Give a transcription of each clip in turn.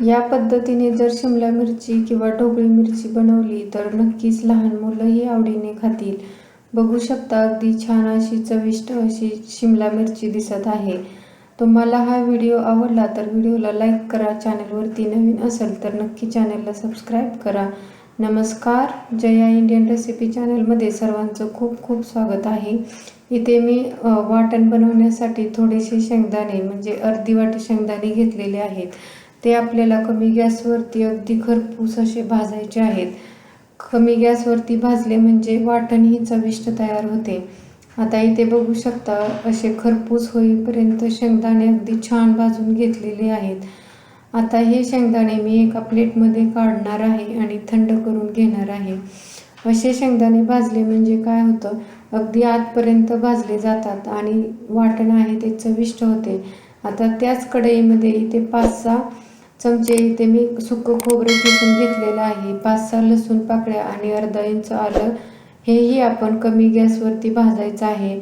या पद्धतीने जर शिमला मिरची किंवा ढोबळी मिरची बनवली तर नक्कीच लहान मुलंही आवडीने खातील. बघू शकता अगदी छान अशी चविष्ट अशी शिमला मिरची दिसत आहे. तुम्हाला हा व्हिडिओ आवडला तर व्हिडिओला लाईक करा चॅनलवरती नवीन असेल तर नक्की चॅनलला सबस्क्राईब करा. नमस्कार जया इंडियन रेसिपी चॅनलमध्ये सर्वांचं खूप खूप स्वागत आहे. इथे मी वाटण बनवण्यासाठी थोडेसे शेंगदाणे म्हणजे अर्धी वाटी शेंगदाणे घेतलेले आहेत. ते आपल्याला कमी गॅसवरती अगदी खरपूस असे भाजायचे आहेत. कमी गॅसवरती भाजले म्हणजे वाटण ही चविष्ट तयार होते. आता इथे बघू शकता असे खरपूस होईपर्यंत शेंगदाणे अगदी छान भाजून घेतलेले आहेत. आता हे शेंगदाणे मी एका प्लेटमध्ये काढणार आहे आणि थंड करून घेणार आहे. असे शेंगदाणे भाजले म्हणजे काय होतं? अगदी आतपर्यंत भाजले जातात आणि वाटण आहे ते चविष्ट होते. आता त्याच कढईमध्ये इथे पाच सहा चमचे इथे मी सुकं खोबरं किसून घेतलेलं आहे. पाच सहा लसूण पाकळ्या आणि अर्धा इंच आलं. हेही आपण कमी गॅसवरती भाजायचं आहे.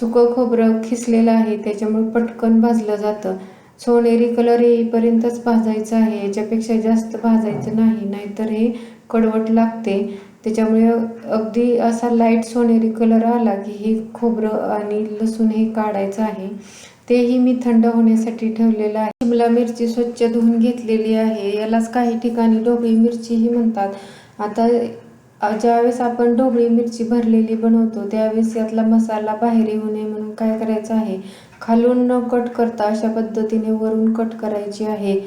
सुकं खोबरं खिसलेलं आहे त्याच्यामुळे पटकन भाजलं जातं. सोनेरी कलर येईपर्यंतच भाजायचं आहे. याच्यापेक्षा जास्त भाजायचं नाही नाहीतर हे कडवट लागते. त्याच्यामुळे अगदी असा लाइट सोनेरी कलर आला की हे खोबरं आणि लसूण हे काढायचं आहे. तेही मी थंड होण्यासाठी ठेवलेलं आहे. शिमला मिरची स्वच्छ धुवून घेतलेली आहे. यालाच काही ठिकाणी ढोबळी मिरचीही म्हणतात. आता ज्यावेळेस आपण ढोबळी मिरची भरलेली बनवतो त्यावेळेस यातला मसाला बाहेर येऊ नये म्हणून काय करायचं आहे? खालून न कट करता अशा पद्धतीने वरून कट करायची आहे.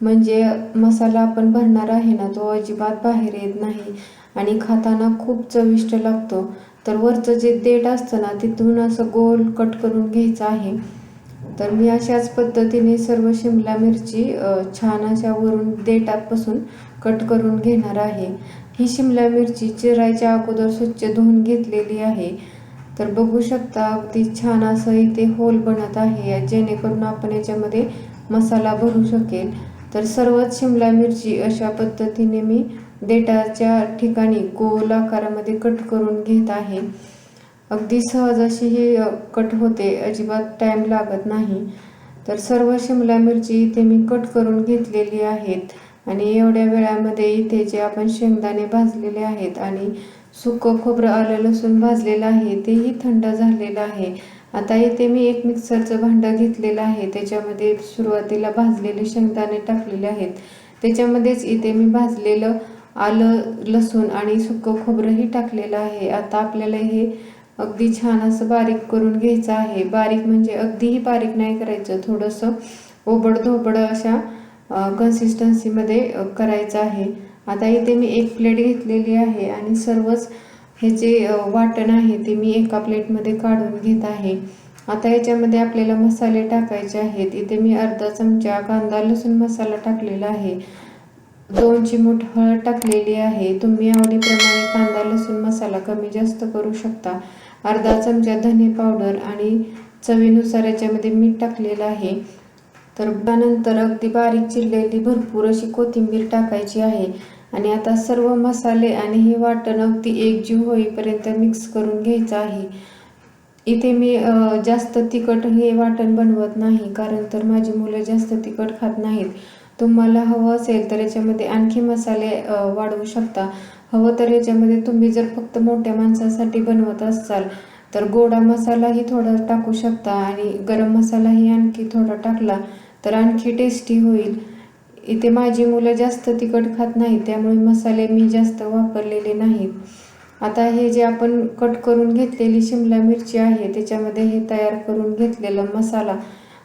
म्हणजे मसाला आपण भरणार आहे ना तो अजिबात बाहेर येत नाही आणि खाताना खूप चविष्ट लागतो. तर वरचं जे देठ असतं ना तिथून असं गोल कट करून घ्यायचं आहे. तर मी अशाच पद्धतीने सर्व शिमला मिरची छान अशा वरून देठापासून कट करून घेणार आहे. ही शिमला मिरची चिरायच्या अगोदर स्वच्छ धुवून घेतलेली आहे. तर बघू शकता अगदी छान असं इथे होल बनत आहे. जेणेकरून आपण याच्यामध्ये मसाला भरू शकेल. तर सर्वच शिमला मिरची अशा पद्धतीने मी देठाच्या ठिकाणी गोल आकारामध्ये कट करून घेत आहे. अगदी सहज अशी ही कट होते. अजिबात टाईम लागत नाही. तर सर्व शिमला मिरची इथे मी कट करून घेतलेली आहेत. आणि एवढ्या वेळामध्ये इथे जे आपण शेंगदाणे भाजलेले आहेत आणि सुकं खोबरं आलं लसूण भाजलेलं आहे तेही थंड झालेलं आहे. आता इथे मी एक मिक्सरचं भांडं घेतलेलं आहे. त्याच्यामध्ये सुरुवातीला भाजलेले शेंगदाणे टाकलेले आहेत. त्याच्यामध्येच इथे मी भाजलेलं आलं लसूण आणि सुकं खोबरंही टाकलेलं आहे. आता आपल्याला हे अगदी छान असं बारीक करून घ्यायचं आहे. बारीक म्हणजे अगदीही बारीक नाही करायचं. थोडंसं ओबड धोबड अशा कन्सिस्टन्सीमध्ये करायचं आहे. आता इथे मी एक प्लेट घेतलेली आहे आणि सर्वच हे जे वाटण आहे ते मी एका प्लेटमध्ये काढून घेत आहे. आता याच्यामध्ये आपल्याला मसाले टाकायचे आहेत. इथे मी अर्धा चमचा कांदा लसूण मसाला टाकलेला आहे. दोन चिमूट हळद टाकलेली आहे. तुम्ही आवडीप्रमाणे कांदा लसूण मसाला कमी जास्त करू शकता. अर्धा चमचा धने पावडर आणि चवीनुसार याच्यामध्ये मीठ टाकलेलं आहे. तर त्यानंतर अगदी बारीक चिरलेली भरपूर अशी कोथिंबीर टाकायची आहे. आणि आता सर्व मसाले आणि हे वाटण अगदी एकजीव होईपर्यंत मिक्स करून घ्यायचं आहे. इथे मी जास्त तिखट हे वाटण बनवत नाही कारण तर माझी मुलं जास्त तिखट खात नाहीत. तुम्हाला हवं असेल तर याच्यामध्ये आणखी मसाले वाढवू शकता. हवं तर याच्यामध्ये तुम्ही जर फक्त मोठ्या माणसासाठी बनवत असाल तर गोडा मसालाही थोडा टाकू शकता आणि गरम मसालाही आणखी थोडा टाकला तर आणखी टेस्टी होईल. इथे माझी मुलं जास्त तिखट खात नाही त्यामुळे मसाले मी जास्त वापरलेले नाहीत. आता हे जे आपण कट करून घेतलेली शिमला मिरची आहे त्याच्यामध्ये हे तयार करून घेतलेला मसाला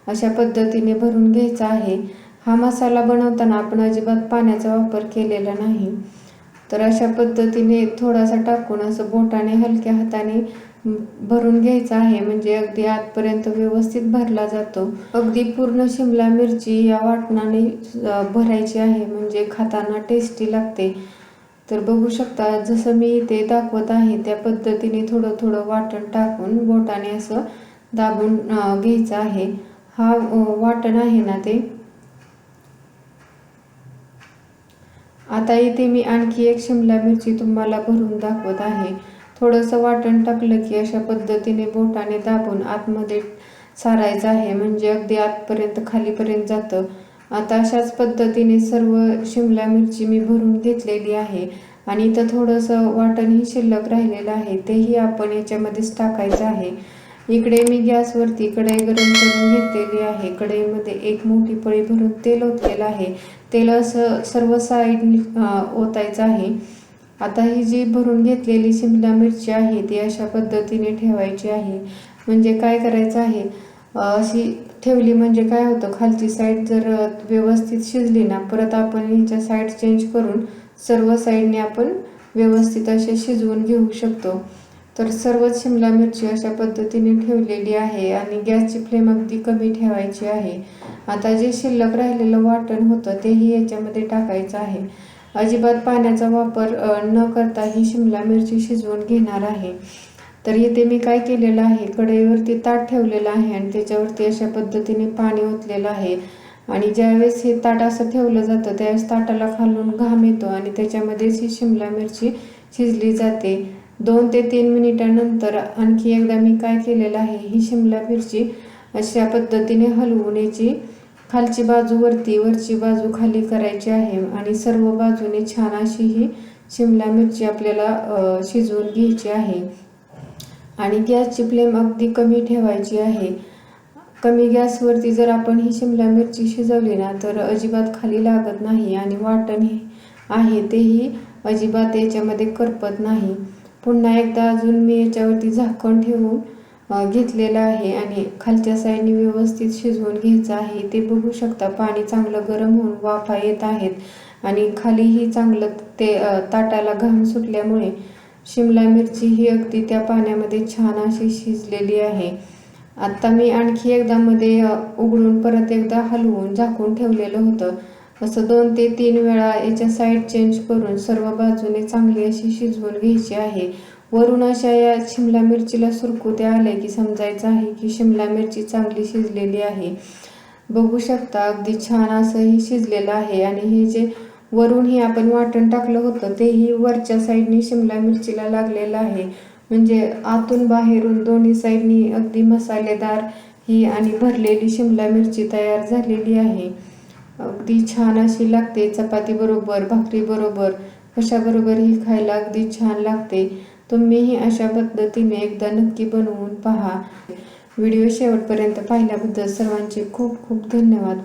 अशा पद्धतीने भरून घ्यायचा आहे. हा मसाला बनवताना आपण अजिबात पाण्याचा वापर केलेला नाही. तर अशा पद्धतीने थोडासा टाकून असं बोटाने हलक्या हाताने भरून घ्यायचा आहे. म्हणजे अगदी आतपर्यंत व्यवस्थित भरला जातो. अगदी पूर्ण शिमला मिरची या वाटणाने भरायची आहे. म्हणजे खाताना टेस्टी लागते. तर बघू शकता जसं मी इथे दाखवत आहे त्या पद्धतीने थोडं थोडं वाटण टाकून बोटाने असं दाबून घ्यायचं आहे. हा वाटण आहे ना ते? आता इथे मी आणखी एक शिमला मिरची तुम्हाला भरून दाखवत आहे. थोडंसं वाटण टाकलं की अशा पद्धतीने बोटाने दाबून आतमध्ये सारायचं आहे. म्हणजे अगदी आतपर्यंत खालीपर्यंत जातं. आता अशाच पद्धतीने सर्व शिमला मिरची मी भरून घेतलेली आहे. आणि इथं थोडंसं वाटणही शिल्लक राहिलेलं आहे. तेही आपण याच्यामध्येच टाकायचं आहे. इकडे मी गॅसवरती कढई गरम करून घेतलेली आहे. कढईमध्ये एक मोठी पळी भरून तेल ओतलेलं आहे. तेल असं सर्व साईड ओतायचं आहे. आता ही जी भरून घेतलेली शिमला मिरची आहे ती अशा पद्धतीने ठेवायची आहे. म्हणजे काय करायचं आहे? अशी ठेवली म्हणजे काय होतं? खालची साईड जर व्यवस्थित शिजली ना परत आपण ह्याच्या साईड चेंज करून सर्व साईडने आपण व्यवस्थित असे शिजवून घेऊ शकतो. तर सर्वच शिमला मिरची अशा पद्धतीने ठेवलेली आहे आणि गॅसची फ्लेम अगदी कमी ठेवायची आहे. आता जे शिल्लक राहिलेलं वाटण होतं तेही याच्यामध्ये टाकायचं आहे. अजिबात पाण्याचा वापर न करता ही शिमला मिरची शिजवून घेणार आहे. तर इथे मी काय केलेलं आहे कढईवरती ताट ठेवलेलं आहे आणि त्याच्यावरती अशा पद्धतीने पाणी ओतलेलं आहे. आणि ज्यावेळेस हे ताट असं ठेवलं जातं त्यावेळेस ताटाला खालून घाम येतो आणि त्याच्यामध्येच ही शिमला मिरची शिजली जाते. दोन ते तीन मिनिटानंतर आणखी एकदा मी काय केलेलं आहे ही शिमला मिरची अशा पद्धतीने हलवून याची खालची बाजू वरती वरची बाजू खाली करायची आहे आणि सर्व बाजूने छान अशी ही शिमला मिरची आपल्याला शिजवून घ्यायची आहे. आणि गॅसची फ्लेम अगदी कमी ठेवायची आहे. कमी गॅसवरती जर आपण ही शिमला मिरची शिजवली ना तर अजिबात खाली लागत नाही आणि वाटण हे आहे तेही अजिबात याच्यामध्ये करपत नाही. पुन्हा एकदा अजून मी याच्यावरती झाकण ठेवून घेतलेलं आहे आणि खालच्या साईडने व्यवस्थित शिजवून घ्यायचं आहे. ते बघू शकता पाणी चांगलं गरम होऊन वाफा येत आहेत आणि खालीही चांगलं ते ताटाला घाम सुटल्यामुळे शिमला मिरची ही अगदी त्या पाण्यामध्ये छान अशी शिजलेली आहे. आत्ता मी आणखी एकदा मध्ये उघडून परत एकदा हलवून झाकून ठेवलेलं होतं. असं दोन ते तीन वेळा याच्या साईड चेंज करून सर्व बाजूने चांगली अशी शिजवून घ्यायची आहे. वरून अशा या शिमला मिरचीला सुरकुत्या आल्या की समजायचं आहे की शिमला मिरची चांगली शिजलेली आहे. बघू शकता अगदी छान असंही शिजलेलं आहे आणि हे जे वरून हे आपण वाटण टाकलं होतं तेही वरच्या साईडनी शिमला मिरचीला लागलेलं आहे. म्हणजे आतून बाहेरून दोन्ही साईडनी अगदी मसालेदार ही आणि भरलेली शिमला मिरची तयार झालेली आहे. अगदी छान अशी लागते. चपाती बरोबर भाकरी बरोबर कशाबरोबर ही खायला अगदी छान लागते. तुम्हीही अशा पद्धतीने एकदा नक्की बनवून पहा. व्हिडिओ शेवटपर्यंत पाहिल्याबद्दल सर्वांचे खूप खूप धन्यवाद.